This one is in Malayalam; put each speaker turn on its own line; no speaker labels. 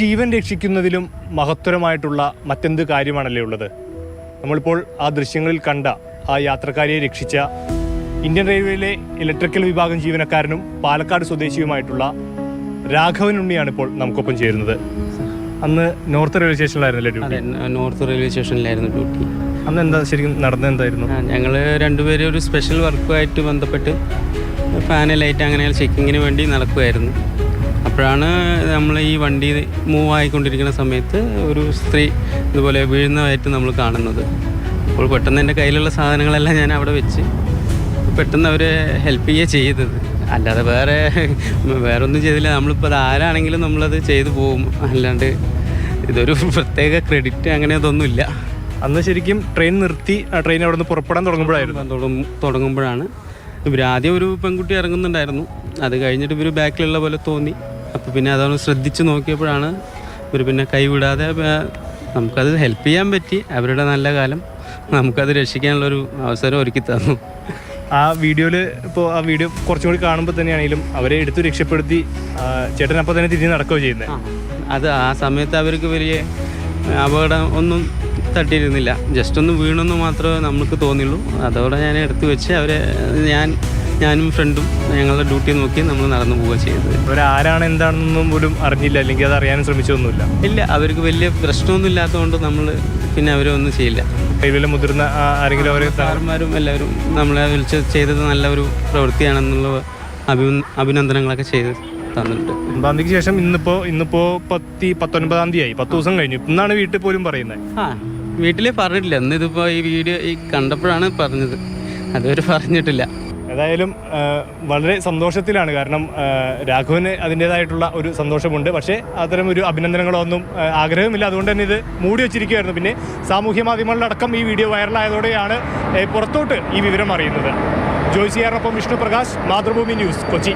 ജീവൻ രക്ഷിക്കുന്നതിലും മഹത്തരമായിട്ടുള്ള മറ്റെന്ത് കാര്യമാണല്ലേ ഉള്ളത്? നമ്മളിപ്പോൾ ആ ദൃശ്യങ്ങളിൽ കണ്ട ആ യാത്രക്കാരിയെ രക്ഷിച്ച ഇന്ത്യൻ റെയിൽവേയിലെ ഇലക്ട്രിക്കൽ വിഭാഗം ജീവനക്കാരനും പാലക്കാട് സ്വദേശിയുമായിട്ടുള്ള രാഘവൻ ഉണ്ണിയാണ് ഇപ്പോൾ നമുക്കൊപ്പം ചേരുന്നത്. അന്ന് നോർത്ത് റെയിൽവേ സ്റ്റേഷനിലായിരുന്നു ഡ്യൂട്ടി?
അതെ നോർത്ത് റെയിൽവേ സ്റ്റേഷനിലായിരുന്നു ഡ്യൂട്ടി.
അന്ന് എന്താ ശരിക്കും നടന്നെന്തായിരുന്നു
ഞങ്ങൾ രണ്ടുപേരും ഒരു സ്പെഷ്യൽ വർക്കുമായിട്ട് ബന്ധപ്പെട്ട് ലൈറ്റ് അങ്ങനെ ചെക്കിങ്ങിന് വേണ്ടി നടക്കുമായിരുന്നു അപ്പോഴാണ് നമ്മൾ ഈ വണ്ടി മൂവ് ആയിക്കൊണ്ടിരിക്കുന്ന സമയത്ത് ഒരു സ്ത്രീ ഇതുപോലെ വീഴുന്നതായിട്ട് നമ്മൾ കാണുന്നത്. അപ്പോൾ പെട്ടെന്ന് എന്റെ കയ്യിലുള്ള സാധനങ്ങളെല്ലാം ഞാൻ അവിടെ വെച്ച് പെട്ടെന്ന് അവരെ ഹെൽപ്പ് ചെയ്യുക ചെയ്തത്. അല്ലാതെ വേറെ വേറെ ഒന്നും ചെയ്തില്ല. നമ്മളിപ്പോൾ അത് ആരാണെങ്കിലും നമ്മളത് ചെയ്തു പോകും. അല്ലാണ്ട് ഇതൊരു പ്രത്യേക ക്രെഡിറ്റ് അങ്ങനെ അതൊന്നുമില്ല.
അന്ന് ശരിക്കും ട്രെയിൻ നിർത്തി ആ ട്രെയിൻ അവിടെ നിന്ന് പുറപ്പെടാൻ തുടങ്ങുമ്പോഴായിരുന്നു.
തുടങ്ങും- തുടങ്ങുമ്പോഴാണ്. ഇവർ ആദ്യം ഒരു പെൺകുട്ടി ഇറങ്ങുന്നുണ്ടായിരുന്നു. അത് കഴിഞ്ഞിട്ട് ഇവർ ബാക്കിലുള്ള പോലെ തോന്നി. അപ്പോൾ പിന്നെ അതൊന്ന് ശ്രദ്ധിച്ച് നോക്കിയപ്പോഴാണ് ഇവർ പിന്നെ കൈവിടാതെ നമുക്കത് ഹെൽപ്പ് ചെയ്യാൻ പറ്റി. അവരുടെ നല്ല കാലം നമുക്കത് രക്ഷിക്കാനുള്ളൊരു അവസരം ഒരുക്കി തന്നു.
ആ വീഡിയോയിൽ ഇപ്പോൾ ആ വീഡിയോ കുറച്ചും കൂടി കാണുമ്പോൾ തന്നെയാണെങ്കിലും അവരെ എടുത്തു രക്ഷപ്പെടുത്തി ചേട്ടൻ അപ്പോൾ തന്നെ തിരിഞ്ഞ് നടക്കുകയോ ചെയ്യുന്നത്
അത് ആ സമയത്ത് അവർക്ക് വലിയ അപകടം ഒന്നും തട്ടിയിരുന്നില്ല. ജസ്റ്റ് ഒന്ന് വീണെന്ന് മാത്രമേ നമുക്ക് തോന്നിയുള്ളൂ. അതോടെ ഞാൻ എടുത്തു വെച്ച് അവരെ ഞാൻ ഞാനും ഫ്രണ്ടും ഞങ്ങളുടെ ഡ്യൂട്ടി നോക്കി നമ്മൾ നടന്നു പോവുക ചെയ്തത്.
അവരാരാണ് എന്താണെന്നൊന്നും പോലും അറിഞ്ഞില്ല അല്ലെങ്കിൽ അത് അറിയാനും ശ്രമിച്ചൊന്നുമില്ല
ഇല്ല അവർക്ക് വലിയ പ്രശ്നമൊന്നും ഇല്ലാത്തതുകൊണ്ട് നമ്മൾ പിന്നെ അവരെ ഒന്നും ചെയ്യില്ല.
കയ്യിലെ മുതിർന്ന ആരെങ്കിലും അവരെ
സാറന്മാരും എല്ലാവരും നമ്മളെ വിളിച്ച് ചെയ്തത് നല്ല ഒരു പ്രവൃത്തിയാണെന്നുള്ള അഭി അഭിനന്ദനങ്ങളൊക്കെ ചെയ്ത് തന്നിട്ടുണ്ട്.
ഒൻപതാം തീയതിക്ക് ശേഷം ഇന്നിപ്പോ ഇന്നിപ്പോ പത്തി പത്തൊൻപതാം തീയതി ആയി. പത്ത് ദിവസം കഴിഞ്ഞു. ഇന്നാണ് വീട്ടിൽ പോലും പറയുന്നത്.
ആ വീട്ടിൽ പറഞ്ഞിട്ടില്ല. ഇന്ന് ഈ വീഡിയോ ഈ കണ്ടപ്പോഴാണ് പറഞ്ഞത്. അതുവരെ പറഞ്ഞിട്ടില്ല.
ഏതായാലും വളരെ സന്തോഷത്തിലാണ്. കാരണം രാഘവന് അതിന്റെതായിട്ടുള്ള ഒരു സന്തോഷമുണ്ട്. പക്ഷേ അത്തരം ഒരു അഭിനന്ദനങ്ങളോ ഒന്നും ആഗ്രഹമില്ല. അതുകൊണ്ട് തന്നെ ഇത് മൂടി വെച്ചിരിക്കുകയായിരുന്നു. പിന്നെ സാമൂഹ്യ മാധ്യമങ്ങളിലടക്കം ഈ വീഡിയോ വൈറലായതോടെയാണ് പുറത്തോട്ട് ഈ വിവരം അറിയുന്നത്. ജോയ്സിയാറിനൊപ്പം വിഷ്ണു പ്രകാശ് മാതൃഭൂമി ന്യൂസ് കൊച്ചി.